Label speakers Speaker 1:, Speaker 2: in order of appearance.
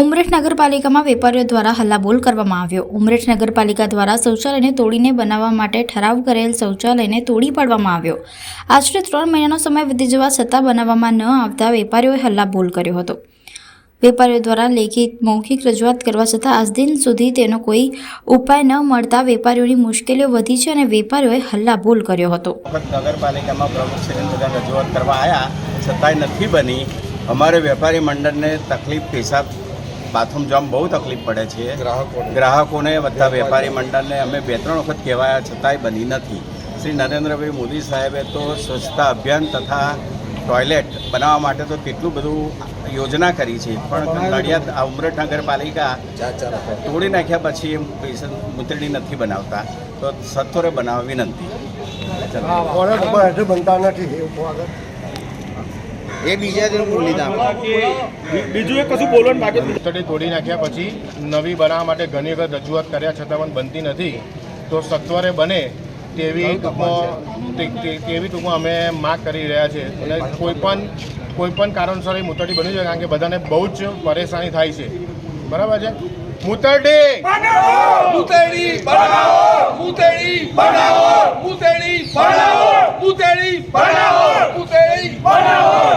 Speaker 1: ઉમરેઠ નગરપાલિકામાં વેપારીઓ દ્વારા હલ્લાબોલ કરવામાં આવ્યો. ઉમરેઠ નગરપાલિકા દ્વારા શૌચાલયને તોડીને બનાવવા માટે ઠરાવ કરેલ શૌચાલયને તોડી પાડવામાં આવ્યો. આશરે ત્રણ મહિનાનો સમય વીતી જવા છતાં બનાવવામાં ન આવતા વેપારીઓએ હલ્લાબોલ કર્યો હતો. વેપારીઓ દ્વારા લેખિત, મૌખિક રજૂઆત કરવા છતાં આજ દિન સુધી તેનો કોઈ ઉપાય ન મળતા વેપારીઓની મુશ્કેલીઓ વધી છે અને વેપારીઓએ હલ્લાબોલ કર્યો હતો.
Speaker 2: નગરપાલિકામાં બધા રજૂઆત કરવા આવ્યા છતાંય નથી બની. અમારે વેપારી મંડળને તકલીફ પેશાબ બાથરૂમ જવામાં બહુ તકલીફ પડે છે. ગ્રાહકોને. બધા વેપારી મંડળને અમે બે ત્રણ વખત કહેવાયા છતાંય બની નથી. શ્રી નરેન્દ્રભાઈ મોદી સાહેબે તો સ્વચ્છતા અભિયાન તથા ટોયલેટ બનાવવા માટે તો કેટલું બધું યોજના કરી છે. પણ નડિયાદ આ ઉમરેઠ નગરપાલિકા તોડી નાખ્યા પછી એમ પૈસા મૂતરડી નથી બનાવતા. તો સત્વરે બનાવવા વિનંતી.
Speaker 3: બનતા નથી.
Speaker 4: એ બીજા દિન બોલી લીધા.
Speaker 5: બીજું એક કશું બોલવાનું બાકી
Speaker 6: તળી તોડી નાખ્યા પછી નવી બનાવવા માટે ઘણી વખત રજૂઆત કર્યા છતાં પણ બનતી નથી. તો સત્વરે બને તેવી ટૂંકમાં તેવી ટૂંકમાં અમે માગ કરી રહ્યા છે અને કોઈ પણ કોઈ પણ કારણસર એ મૂતરડી બની છે કારણ કે બધાને બહુ જ પરેશાની થાય છે. બરાબર છે? મૂતરડી!
Speaker 5: મુતરડી બનાવો! મુતરડી બનાવો!